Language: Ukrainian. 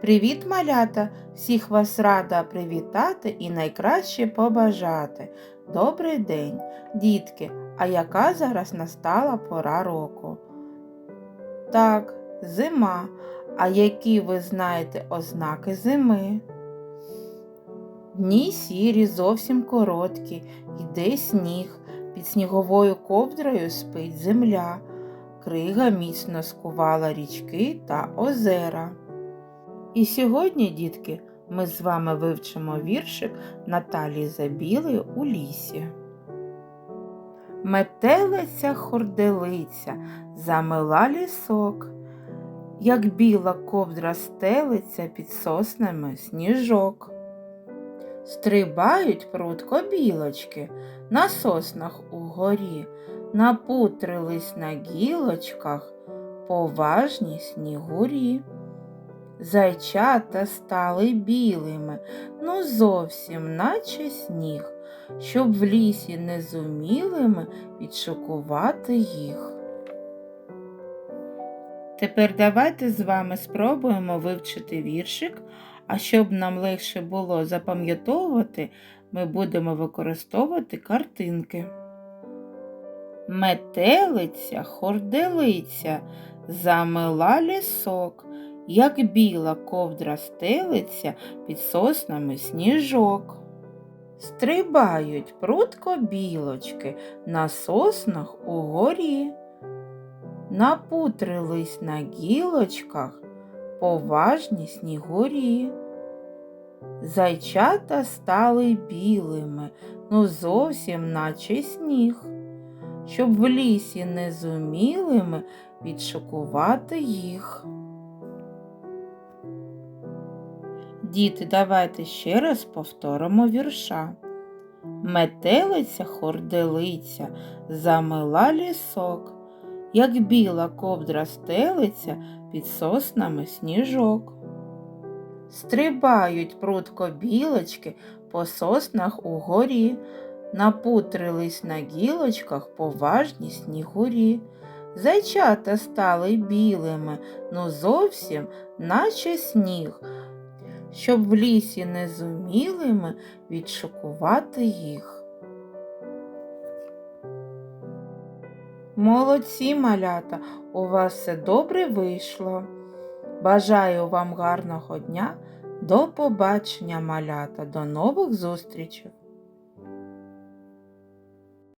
Привіт, малята! Всіх вас рада привітати і найкраще побажати. Добрий день, дітки! А яка зараз настала пора року? Так, зима. А які ви знаєте ознаки зими? Дні сірі, зовсім короткі, йде сніг, під сніговою ковдрою спить земля, крига міцно скувала річки та озера. І сьогодні, дітки, ми з вами вивчимо віршик Наталії Забілої у лісі. Метелиця хорделиця, замила лісок, як біла ковдра стелиться під соснами сніжок. Стрибають прудко білочки на соснах угорі, напутрились на гілочках поважні снігурі. Зайчата стали білими, ну зовсім наче сніг, щоб в лісі не зумілими відшукувати їх. Тепер давайте з вами спробуємо вивчити віршик, а щоб нам легше було запам'ятовувати, ми будемо використовувати картинки. Метелиця, хорделиця, замила лісок, як біла ковдра стелиться під соснами сніжок. Стрибають прудко білочки на соснах угорі, напутрились на гілочках поважні снігурі. Зайчата стали білими, ну зовсім наче сніг, щоб в лісі не зумілими відшокувати їх. Діти, давайте ще раз повторимо вірша. Метелиця хорделиця, замила лісок, як біла ковдра стелиться під соснами сніжок. Стрибають прудко білочки по соснах угорі, напутрились на гілочках поважні снігурі. Зайчата стали білими, ну зовсім наче сніг, щоб в лісі не зумілими відшукувати їх. Молодці малята, у вас все добре вийшло. Бажаю вам гарного дня. До побачення, малята, до нових зустрічей!